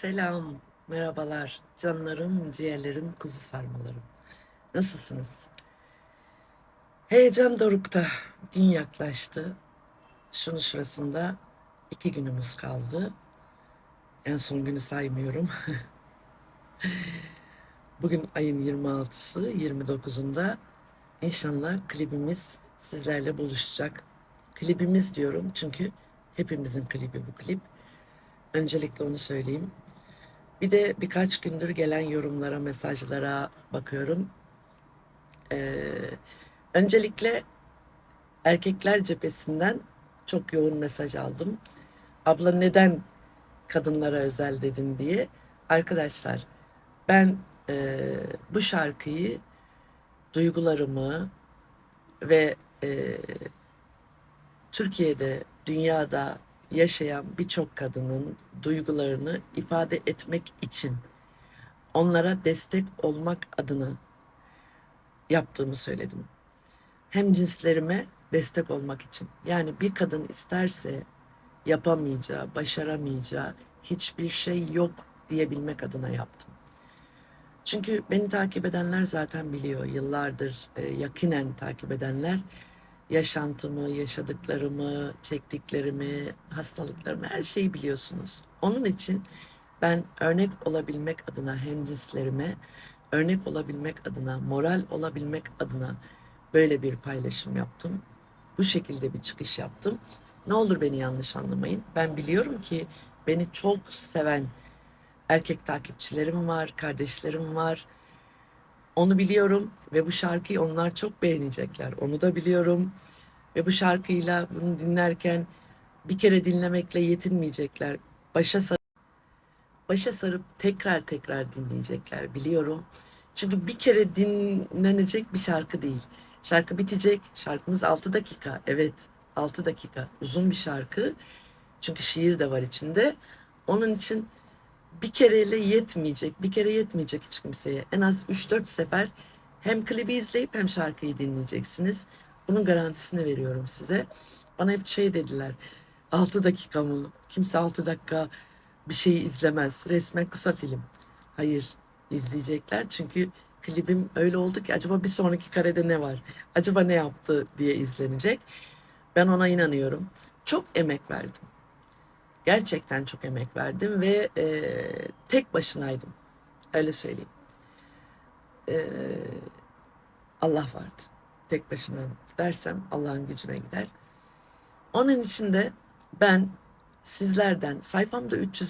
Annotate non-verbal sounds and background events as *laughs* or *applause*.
Selam, merhabalar, canlarım, ciğerlerim, kuzu sarmalarım. Nasılsınız? Heyecan dorukta, gün yaklaştı. Şunun şurasında iki günümüz kaldı. En son günü saymıyorum. *laughs* Bugün ayın 26'sı, 29'unda inşallah klibimiz sizlerle buluşacak. Klibimiz diyorum çünkü hepimizin klibi bu klip. Öncelikle onu söyleyeyim. Bir de birkaç gündür gelen yorumlara, mesajlara bakıyorum. Ee, öncelikle erkekler cephesinden çok yoğun mesaj aldım. Abla neden kadınlara özel dedin diye. Arkadaşlar ben eee, bu şarkıyı duygularımı ve eee, Türkiye'de, dünyada yaşayan birçok kadının duygularını ifade etmek için onlara destek olmak adına yaptığımı söyledim. Hem cinslerime destek olmak için. Yani bir kadın isterse yapamayacağı, başaramayacağı hiçbir şey yok diyebilmek adına yaptım. Çünkü beni takip edenler zaten biliyor. Yıllardır e, yakinen takip edenler yaşantımı, yaşadıklarımı, çektiklerimi, hastalıklarımı her şeyi biliyorsunuz. Onun için ben örnek olabilmek adına hem cinslerime, örnek olabilmek adına, moral olabilmek adına böyle bir paylaşım yaptım. Bu şekilde bir çıkış yaptım. Ne olur beni yanlış anlamayın. Ben biliyorum ki beni çok seven erkek takipçilerim var, kardeşlerim var. Onu biliyorum ve bu şarkıyı onlar çok beğenecekler. Onu da biliyorum. Ve bu şarkıyla bunu dinlerken bir kere dinlemekle yetinmeyecekler. Başa sarıp, başa sarıp tekrar tekrar dinleyecekler biliyorum. Çünkü bir kere dinlenecek bir şarkı değil. Şarkı bitecek. Şarkımız 6 dakika. Evet 6 dakika. Uzun bir şarkı. Çünkü şiir de var içinde. Onun için bir kereyle yetmeyecek. Bir kere yetmeyecek hiç kimseye. En az 3-4 sefer hem klibi izleyip hem şarkıyı dinleyeceksiniz. Bunun garantisini veriyorum size. Bana hep şey dediler. 6 dakika mı? Kimse 6 dakika bir şeyi izlemez. Resmen kısa film. Hayır, izleyecekler çünkü klibim öyle oldu ki acaba bir sonraki karede ne var? Acaba ne yaptı diye izlenecek. Ben ona inanıyorum. Çok emek verdim. Gerçekten çok emek verdim ve eee, tek başınaydım. Öyle söyleyeyim. Eee, Allah vardı. Tek başına dersem Allah'ın gücüne gider. Onun için de ben sizlerden sayfamda 300